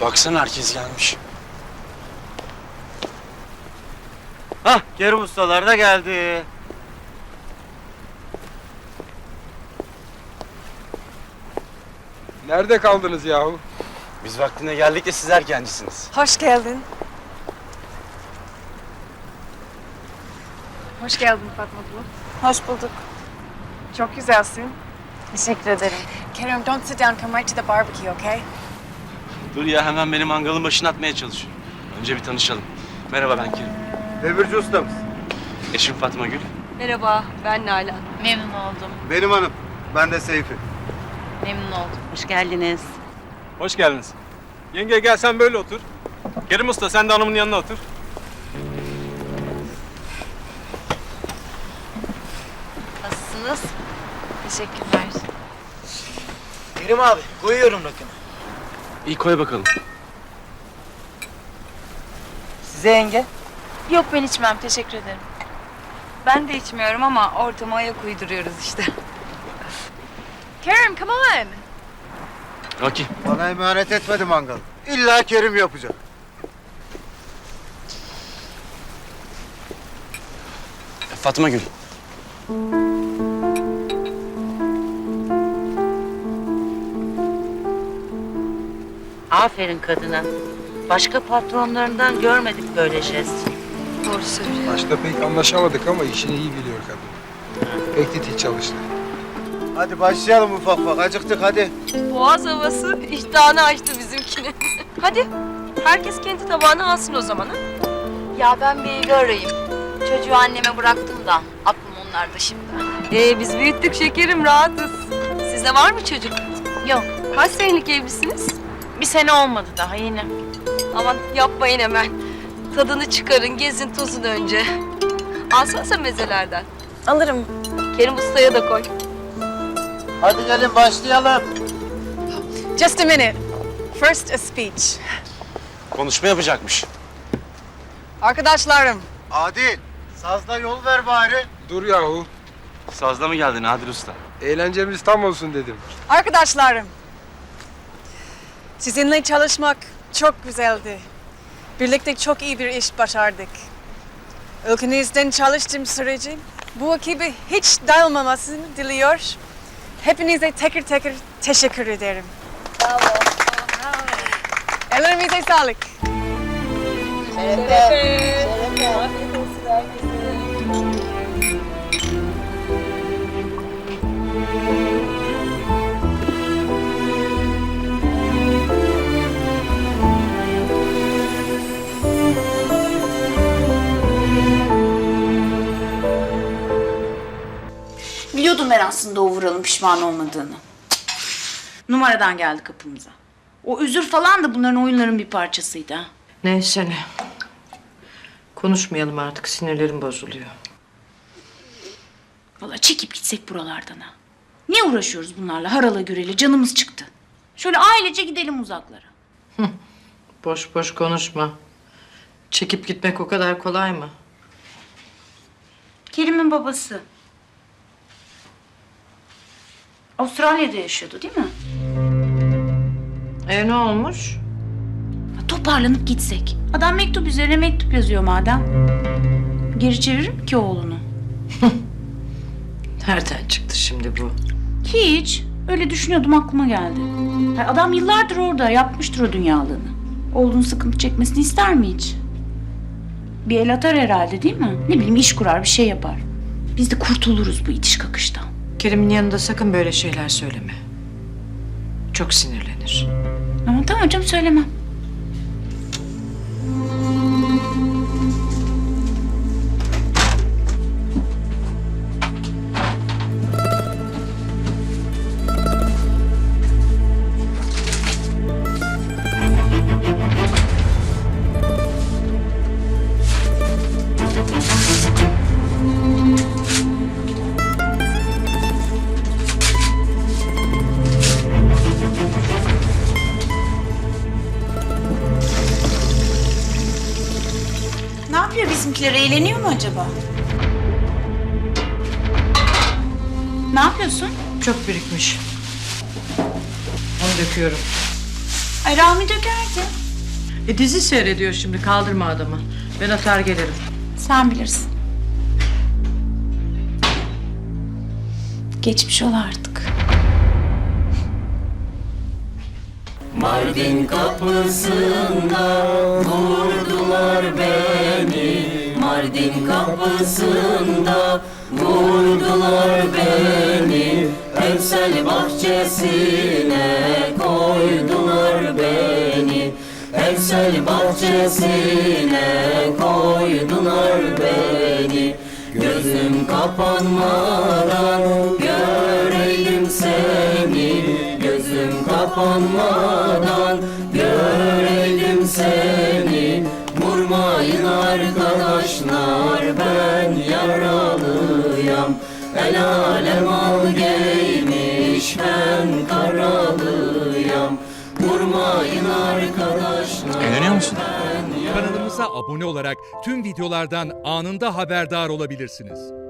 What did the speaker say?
baksana herkes gelmiş. Hah, Kerim ustalar da geldi. Nerede kaldınız yahu? Biz vaktinde geldik de siz erkencisiniz. Hoş geldin. Hoş geldin Fatma abla. Hoş bulduk. Çok güzelsin. Teşekkür ederim. Kerem, don't sit down. Come right to the barbecue, okay? Dur ya hemen benim mangalın başına atmaya çalışıyor. Önce bir tanışalım. Merhaba ben Kerim. Demirci ustamız. Eşim Fatma Gül. Merhaba, ben Nalan. Memnun oldum. Benim hanım. Ben de Seyfi. Memnun oldum. Hoş geldiniz. Hoş geldiniz. Yenge gel sen böyle otur. Kerim Usta sen de hanımın yanına otur. Nasılsınız? Teşekkürler. Kerim abi, koyuyorum rakını. İyi koy bakalım. Size yenge. Yok ben içmem. Teşekkür ederim. Ben de içmiyorum ama ortama ayak uyduruyoruz işte. Karen, come on. Okey. Bana emanet etmedi mangalı. İlla Kerim yapacak. Fatma Gül. Aferin kadına. Başka patronlarından görmedik böyle jest. Doğru söylüyor. Başta pek anlaşamadık ama işini iyi biliyor kadın. Pek titiz çalıştı. Hadi başlayalım ufak ufak. Acıktık hadi. Boğaz havası iştahını açtı bizimkini. Hadi, herkes kendi tabağını alsın o zaman ha. Ya ben bir evi arayayım. Çocuğu anneme bıraktım da aklım onlarda şimdi. Ee, biz büyüttük şekerim, rahatız. Sizde var mı çocuk? Yok. Kaç senelik evlisiniz? Bir sene olmadı daha yeni. Aman yapmayın hemen. Tadını çıkarın, gezin tozun önce. Alsanıza mezelerden. Alırım. Kerim Usta'ya da koy. Hadi gelin başlayalım. Just a minute. First a speech. Konuşma yapacakmış. Arkadaşlarım, Adil, sazda yol ver bari. Dur yahu. Sazda mı geldin Adil Usta? Eğlencemiz tam olsun dedim. arkadaşlarım. Sizinle çalışmak çok güzeldi. Birlikte çok iyi bir iş başardık. Ülkenizden çalıştığım sürece bu ekibe hiç dağılmamasını diliyor. Hepinize tekrar tekrar teşekkür ederim. Bravo. Ellerinize sağlık. Biliyordum ben aslında o pişman olmadığını. Numaradan geldi kapımıza. O üzür falan da bunların oyunların bir parçasıydı ha. Neyse ne. Konuşmayalım artık sinirlerim bozuluyor. Vallahi çekip gitsek buralardan ha. Ne uğraşıyoruz bunlarla harala güreli canımız çıktı. Şöyle ailece gidelim uzaklara. Boş boş konuşma. Çekip gitmek o kadar kolay mı? Kerim'in babası. Avustralya'da yaşıyordu değil mi? E ne olmuş? Ya Toparlanıp gitsek. Adam mektup üzerine mektup yazıyor madem. Geri çevirir mi ki oğlunu? Nereden çıktı şimdi bu? Hiç. Öyle düşünüyordum aklıma geldi. Ya Adam yıllardır orada yapmıştır o dünyalığını. Oğlunun sıkıntı çekmesini ister mi hiç? Bir el atar herhalde değil mi? Ne bileyim iş kurar bir şey yapar. Biz de kurtuluruz bu itiş kakıştan. Kerim'in yanında sakın böyle şeyler söyleme. Çok sinirlenir. Ama tamam canım söylemem. Yapıyor bizimkiler? Eğleniyor mu acaba? Ne yapıyorsun? Çok birikmiş. Onu döküyorum. Ay Rami dökerdi. E dizi seyrediyor şimdi kaldırma adamı. Ben atar gelirim. Sen bilirsin. Geçmiş ol artık. Mardin kapısında vurdular beni. Mardin kapısında vurdular beni. Evsel bahçesine koydular beni. Evsel bahçesine koydular beni. Gözüm kapanmadan göreyim seni. Gözüm kapanmadan göreyim seni. Vurmayın arkadaşlar ben yaralıyam. El alem al giymiş ben karalıyam. Vurmayın arkadaşlar. Eğleniyor musun? Kanalımıza abone olarak tüm videolardan anında haberdar olabilirsiniz.